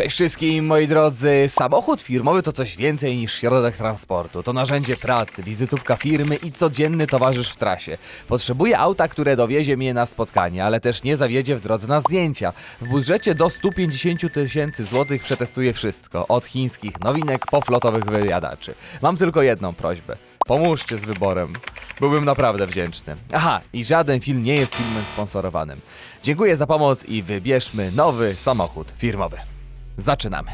Cześć wszystkim moi drodzy. Samochód firmowy to coś więcej niż środek transportu. To narzędzie pracy, wizytówka firmy i codzienny towarzysz w trasie. Potrzebuję auta, które dowiezie mnie na spotkanie, ale też nie zawiedzie w drodze na zdjęcia. W budżecie do 150 000 tysięcy złotych przetestuję wszystko. Od chińskich nowinek po flotowych wyjadaczy. Mam tylko jedną prośbę. Pomóżcie z wyborem. Byłbym naprawdę wdzięczny. Aha, i żaden film nie jest filmem sponsorowanym. Dziękuję za pomoc i wybierzmy nowy samochód firmowy. Zaczynamy.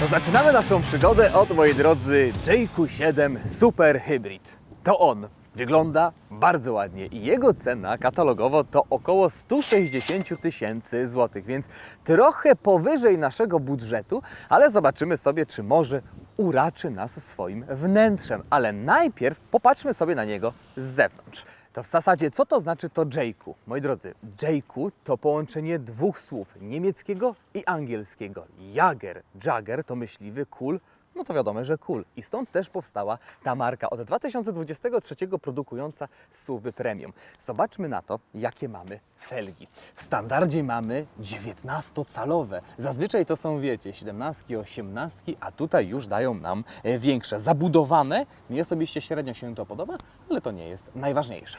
To zaczynamy naszą przygodę od, moi drodzy, JQ7 Super Hybrid. To on. Wygląda bardzo ładnie i jego cena katalogowo to około 160 tysięcy złotych, więc trochę powyżej naszego budżetu, ale zobaczymy sobie, czy może uraczy nas swoim wnętrzem. Ale najpierw popatrzmy sobie na niego z zewnątrz. To w zasadzie co to znaczy to JQ? Moi drodzy, JQ to połączenie dwóch słów niemieckiego i angielskiego. Jager, Jagger to myśliwy kul, no to wiadomo, że cool. I stąd też powstała ta marka od 2023 produkująca SUVy premium. Zobaczmy na to, jakie mamy felgi. W standardzie mamy 19-calowe. Zazwyczaj to są, wiecie, 17, 18, a tutaj już dają nam e, większe. Zabudowane, mi osobiście średnio się to podoba, ale to nie jest najważniejsze.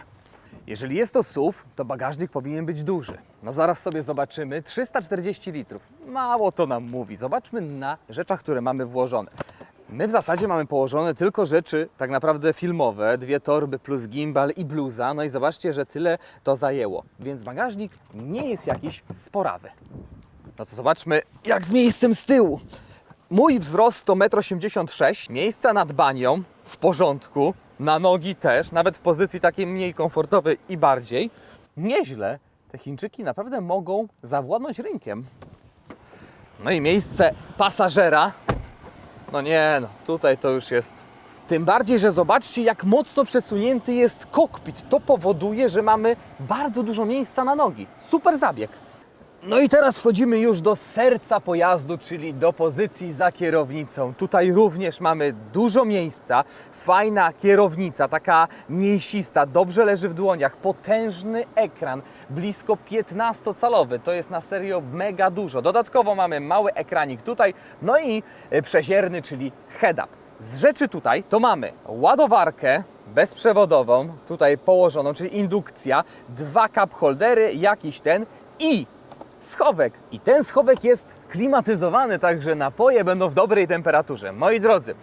Jeżeli jest to SUV, to bagażnik powinien być duży. No zaraz sobie zobaczymy. 340 litrów. Mało to nam mówi. Zobaczmy na rzeczach, które mamy włożone. My w zasadzie mamy położone tylko rzeczy tak naprawdę filmowe, dwie torby plus gimbal i bluza. No i zobaczcie, że tyle to zajęło. Więc bagażnik nie jest jakiś sporawy. No to zobaczmy, jak z miejscem z tyłu. Mój wzrost to 1,86 m, miejsca nad banią w porządku, na nogi też, nawet w pozycji takiej mniej komfortowej i bardziej. Nieźle, te Chińczyki naprawdę mogą zawładnąć rynkiem. No i miejsce pasażera. No nie, no tutaj to już jest. Tym bardziej, że zobaczcie, jak mocno przesunięty jest kokpit. To powoduje, że mamy bardzo dużo miejsca na nogi. Super zabieg. No i teraz wchodzimy już do serca pojazdu, czyli do pozycji za kierownicą. Tutaj również mamy dużo miejsca, fajna kierownica, taka mięsista, dobrze leży w dłoniach, potężny ekran, blisko 15-calowy, to jest na serio mega dużo. Dodatkowo mamy mały ekranik tutaj, no i e, przezierny, czyli head-up. Z rzeczy tutaj to mamy ładowarkę bezprzewodową, tutaj położoną, czyli indukcja, dwa cup holdery, jakiś ten i schowek. I ten schowek jest klimatyzowany, także napoje będą w dobrej temperaturze. Moi drodzy,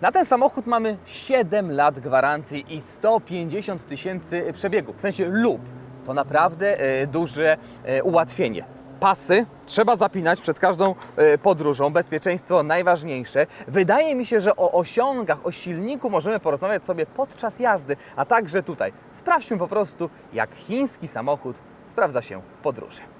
na ten samochód mamy 7 lat gwarancji i 150 tysięcy przebiegów, w sensie lub. To naprawdę e, duże e, ułatwienie. Pasy trzeba zapinać przed każdą e, podróżą, bezpieczeństwo najważniejsze. Wydaje mi się, że o osiągach, o silniku możemy porozmawiać sobie podczas jazdy, a także tutaj. Sprawdźmy po prostu, jak chiński samochód sprawdza się w podróży.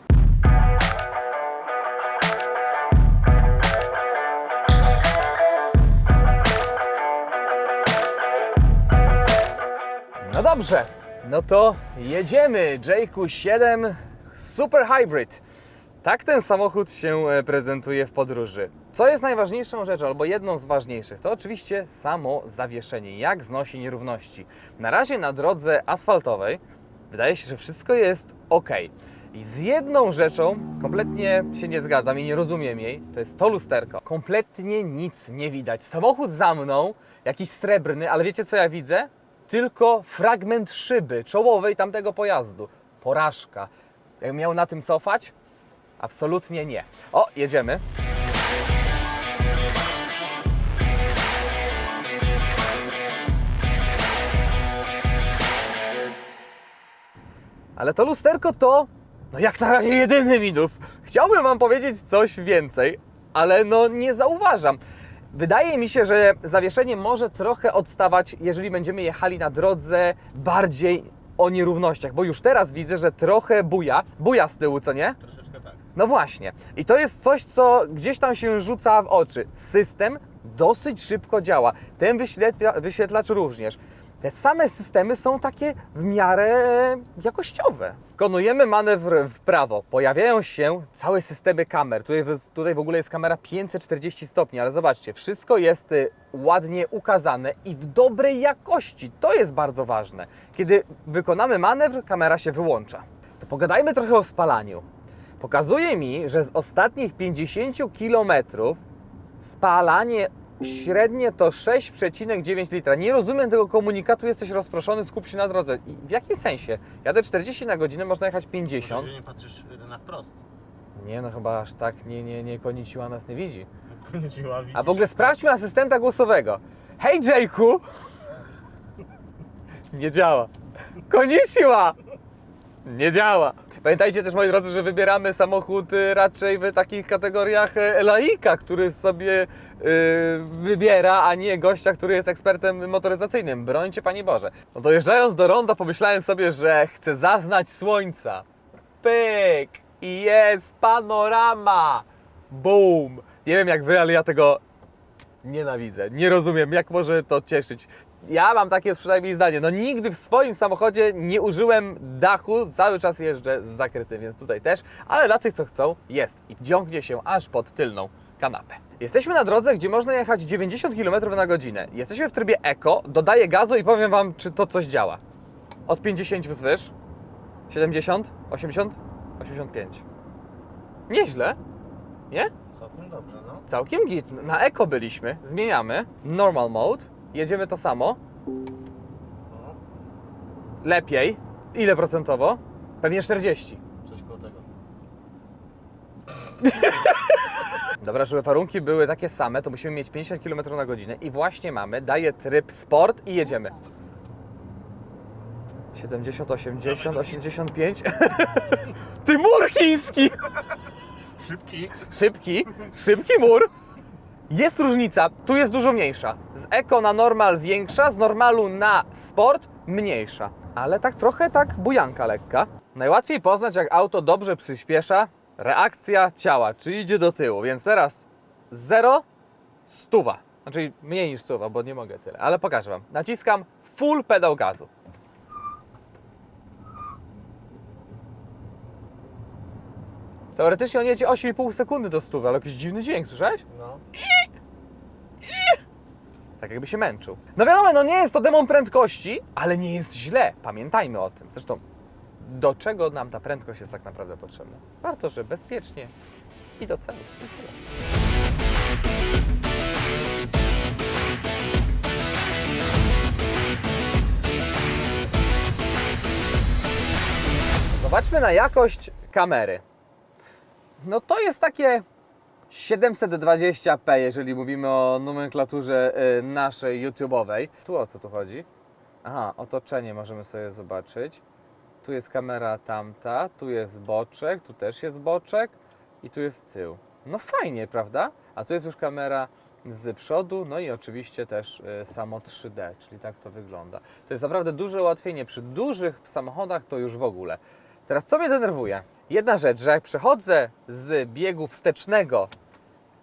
Dobrze, no to jedziemy. JQ7 Super Hybrid. Tak ten samochód się e, prezentuje w podróży. Co jest najważniejszą rzeczą, albo jedną z ważniejszych, to oczywiście samo zawieszenie, jak znosi nierówności. Na razie na drodze asfaltowej wydaje się, że wszystko jest ok. I z jedną rzeczą kompletnie się nie zgadzam i nie rozumiem jej, to jest to lusterko. Kompletnie nic nie widać. Samochód za mną, jakiś srebrny, ale wiecie co ja widzę? Tylko fragment szyby czołowej tamtego pojazdu. Porażka. Jakbym miał na tym cofać? Absolutnie nie. O, jedziemy. Ale to lusterko to, no jak na razie jedyny minus. Chciałbym Wam powiedzieć coś więcej, ale no nie zauważam. Wydaje mi się, że zawieszenie może trochę odstawać, jeżeli będziemy jechali na drodze bardziej o nierównościach, bo już teraz widzę, że trochę buja, buja z tyłu, co nie? Troszeczkę tak. No właśnie. I to jest coś, co gdzieś tam się rzuca w oczy. System dosyć szybko działa. Ten wyświetla, wyświetlacz również. Te same systemy są takie w miarę jakościowe. Wykonujemy manewr w prawo. Pojawiają się całe systemy kamer. Tutaj, tutaj w ogóle jest kamera 540 stopni, ale zobaczcie, wszystko jest y, ładnie ukazane i w dobrej jakości. To jest bardzo ważne. Kiedy wykonamy manewr, kamera się wyłącza. To pogadajmy trochę o spalaniu. Pokazuje mi, że z ostatnich 50 kilometrów spalanie średnie to 6,9 litra. Nie rozumiem tego komunikatu, jesteś rozproszony, skup się na drodze. I w jakim sensie? Jadę 40 na godzinę, można jechać 50. Może, że nie patrzysz na wprost. Nie no, chyba aż tak nie, nie, nie koniciła nas nie widzi. Koniuciła, A w ogóle sprawdźmy asystenta głosowego. Hej Jake'u! Nie działa. Koniciła! Nie działa. Pamiętajcie też, moi drodzy, że wybieramy samochód y, raczej w takich kategoriach e, laika, który sobie y, wybiera, a nie gościa, który jest ekspertem motoryzacyjnym. Brońcie Panie Boże. No dojeżdżając do ronda pomyślałem sobie, że chcę zaznać słońca. Pyk! I jest panorama! Boom! Nie wiem jak wy, ale ja tego nienawidzę. Nie rozumiem, jak może to cieszyć. Ja mam takie przynajmniej zdanie. No nigdy w swoim samochodzie nie użyłem dachu, cały czas jeżdżę z zakrytym, więc tutaj też. Ale dla tych, co chcą, jest. I dziągnie się aż pod tylną kanapę. Jesteśmy na drodze, gdzie można jechać 90 km na godzinę. Jesteśmy w trybie eko, dodaję gazu i powiem Wam, czy to coś działa. Od 50 wzwyż. 70, 80, 85. Nieźle, nie? Całkiem dobrze, no. Całkiem git. Na eko byliśmy, zmieniamy. Normal mode. Jedziemy to samo. Lepiej. Ile procentowo? Pewnie 40. coś koło tego. Dobra, żeby warunki były takie same, to musimy mieć 50 km na godzinę i właśnie mamy. Daję tryb sport i jedziemy. 70, 80, 85. Ty mur chiński! Szybki. Szybki, szybki mur. Jest różnica, tu jest dużo mniejsza. Z eko na normal większa, z normalu na sport mniejsza. Ale tak trochę tak bujanka lekka. Najłatwiej poznać, jak auto dobrze przyspiesza, reakcja ciała, czy idzie do tyłu. Więc teraz 0, stuwa. Znaczy mniej niż stuwa, bo nie mogę tyle, ale pokażę Wam. Naciskam full pedał gazu. Teoretycznie on jedzie 8,5 sekundy do stówy, ale jakiś dziwny dźwięk, słyszałeś? No. Tak jakby się męczył. No wiadomo, no nie jest to demon prędkości, ale nie jest źle. Pamiętajmy o tym. Zresztą, do czego nam ta prędkość jest tak naprawdę potrzebna? Warto, że bezpiecznie i do celu. I tyle. Zobaczmy na jakość kamery. No to jest takie 720p, jeżeli mówimy o nomenklaturze y, naszej YouTube'owej. Tu o co tu chodzi? Aha, otoczenie możemy sobie zobaczyć. Tu jest kamera tamta, tu jest boczek, tu też jest boczek i tu jest tył. No fajnie, prawda? A tu jest już kamera z przodu, no i oczywiście też y, samo 3D, czyli tak to wygląda. To jest naprawdę duże ułatwienie. Przy dużych samochodach to już w ogóle. Teraz co mnie denerwuje? Jedna rzecz, że jak przechodzę z biegu wstecznego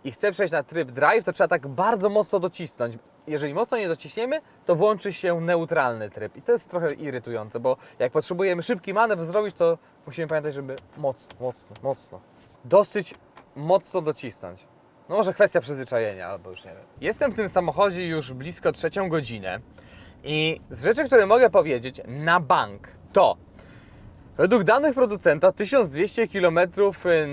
i chcę przejść na tryb drive, to trzeba tak bardzo mocno docisnąć. Jeżeli mocno nie dociśniemy, to włączy się neutralny tryb. I to jest trochę irytujące, bo jak potrzebujemy szybki manewr zrobić, to musimy pamiętać, żeby mocno, mocno, mocno, dosyć mocno docisnąć. No może kwestia przyzwyczajenia, albo już nie wiem. Jestem w tym samochodzie już blisko trzecią godzinę i z rzeczy, które mogę powiedzieć na bank, to Według danych producenta 1200 km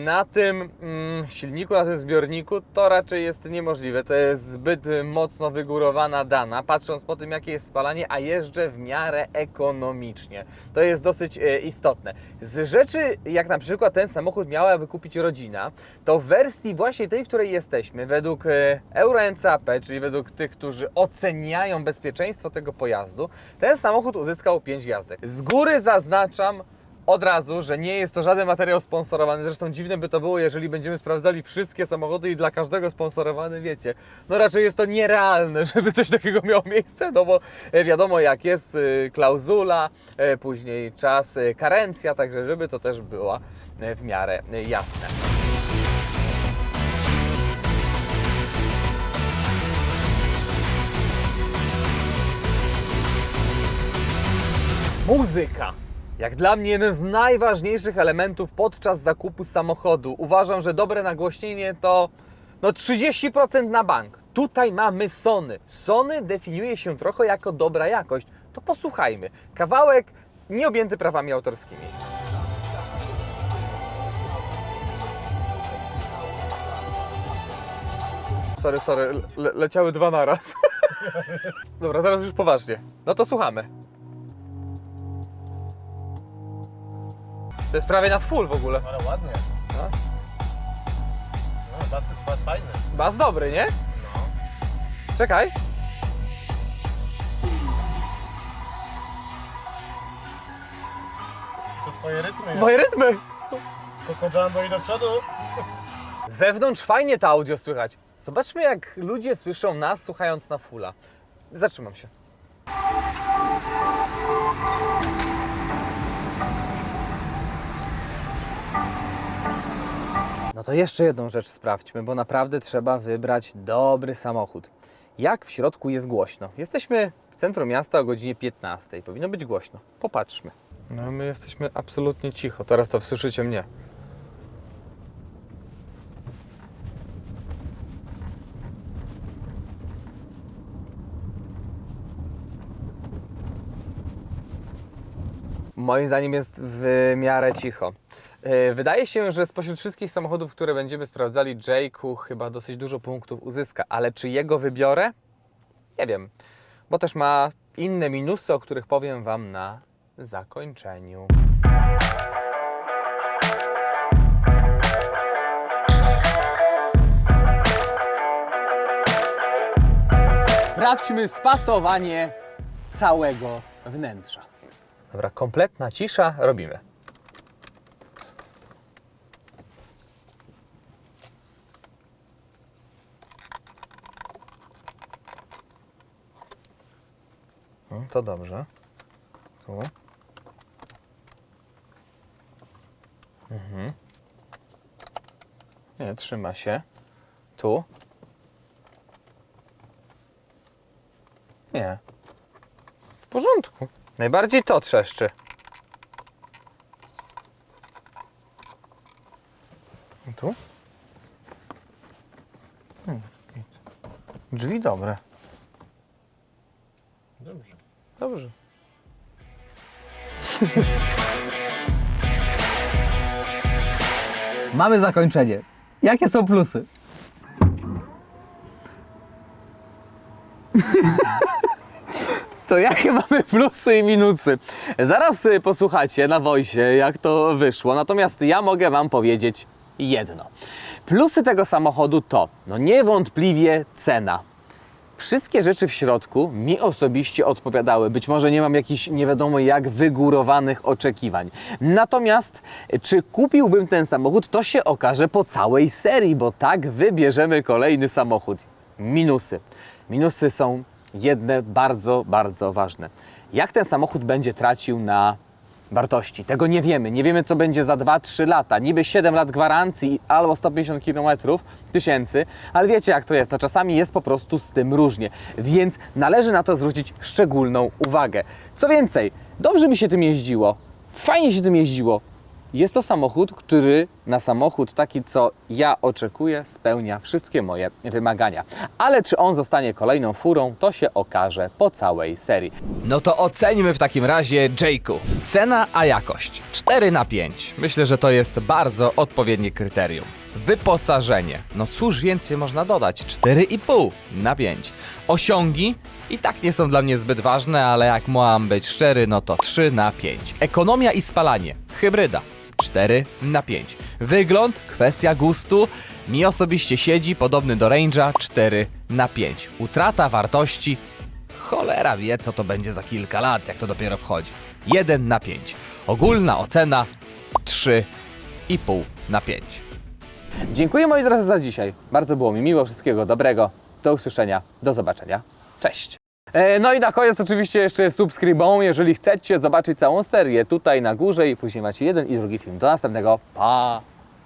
na tym mm, silniku, na tym zbiorniku to raczej jest niemożliwe. To jest zbyt y, mocno wygórowana dana, patrząc po tym jakie jest spalanie, a jeżdżę w miarę ekonomicznie. To jest dosyć e, istotne. Z rzeczy, jak na przykład ten samochód miałaby kupić rodzina, to w wersji właśnie tej, w której jesteśmy, według Euro NCAP, czyli według tych, którzy oceniają bezpieczeństwo tego pojazdu, ten samochód uzyskał 5 gwiazdek. Z góry zaznaczam, od razu, że nie jest to żaden materiał sponsorowany. Zresztą dziwne by to było, jeżeli będziemy sprawdzali wszystkie samochody i dla każdego sponsorowany, wiecie. No raczej jest to nierealne, żeby coś takiego miało miejsce, no bo e, wiadomo jak jest y, klauzula, e, później czas, karencja, także żeby to też było e, w miarę e, jasne. Muzyka. Jak dla mnie jeden z najważniejszych elementów podczas zakupu samochodu. Uważam, że dobre nagłośnienie to no 30% na bank. Tutaj mamy Sony. Sony definiuje się trochę jako dobra jakość. To posłuchajmy. Kawałek nieobjęty prawami autorskimi. Sorry, sorry, le leciały dwa naraz. Dobra, teraz już poważnie. No to słuchamy. To jest prawie na full w ogóle. Ale ładnie. No. No, bas, bas fajny. Bas dobry, nie? No. Czekaj. Tu twoje rytmy. Moje rytmy. Coco Jumbo i do przodu. Wewnątrz fajnie to audio słychać. Zobaczmy, jak ludzie słyszą nas słuchając na fulla. Zatrzymam się. No to jeszcze jedną rzecz sprawdźmy, bo naprawdę trzeba wybrać dobry samochód. Jak w środku jest głośno? Jesteśmy w centrum miasta o godzinie 15. Powinno być głośno. Popatrzmy. No my jesteśmy absolutnie cicho. Teraz to słyszycie mnie. Moim zdaniem jest w miarę cicho. Yy, Wydaje się, że spośród wszystkich samochodów, które będziemy sprawdzali, Jake'u chyba dosyć dużo punktów uzyska, ale czy jego wybiorę? Nie wiem, bo też ma inne minusy, o których powiem Wam na zakończeniu. Sprawdźmy spasowanie całego wnętrza. Dobra, kompletna cisza, robimy. To dobrze. Tu. Mhm. Nie, trzyma się. Tu. Nie. W porządku. Najbardziej to trzeszczy. Tu? Hmm. Drzwi dobre. Dobrze. Mamy zakończenie. Jakie są plusy? To jakie mamy plusy i minusy? Zaraz y, posłuchacie na Wojsie, jak to wyszło. Natomiast ja mogę Wam powiedzieć jedno. Plusy tego samochodu to, no niewątpliwie cena. Wszystkie rzeczy w środku mi osobiście odpowiadały. Być może nie mam jakichś nie wiadomo jak wygórowanych oczekiwań. Natomiast czy kupiłbym ten samochód, to się okaże po całej serii, bo tak wybierzemy kolejny samochód. Minusy. Minusy są jedne bardzo, bardzo ważne. Jak ten samochód będzie tracił na wartości. Tego nie wiemy. Nie wiemy, co będzie za 2-3 lata. Niby 7 lat gwarancji albo 150 km tysięcy, ale wiecie, jak to jest. No czasami jest po prostu z tym różnie. Więc należy na to zwrócić szczególną uwagę. Co więcej, dobrze mi się tym jeździło. Fajnie się tym jeździło. Jest to samochód, który na samochód taki, co ja oczekuję, spełnia wszystkie moje wymagania. Ale czy on zostanie kolejną furą, to się okaże po całej serii. No to oceńmy w takim razie Jake'u. Cena a jakość 4 na 5. Myślę, że to jest bardzo odpowiednie kryterium. Wyposażenie. No cóż więcej można dodać? 4,5 na 5. Osiągi i tak nie są dla mnie zbyt ważne, ale jak mam być szczery, no to 3 na 5. Ekonomia i spalanie. Hybryda. 4 na 5. Wygląd, kwestia gustu. Mi osobiście siedzi, podobny do Range'a, 4 na 5. Utrata wartości Cholera wie, co to będzie za kilka lat, jak to dopiero wchodzi. 1 na 5. Ogólna ocena 3,5 na 5. Dziękuję moi drodzy za dzisiaj. Bardzo było mi miło, wszystkiego dobrego. Do usłyszenia, do zobaczenia. Cześć. E, No i na koniec oczywiście jeszcze subskrybą, jeżeli chcecie zobaczyć całą serię tutaj na górze i później macie jeden i drugi film. Do następnego. Pa!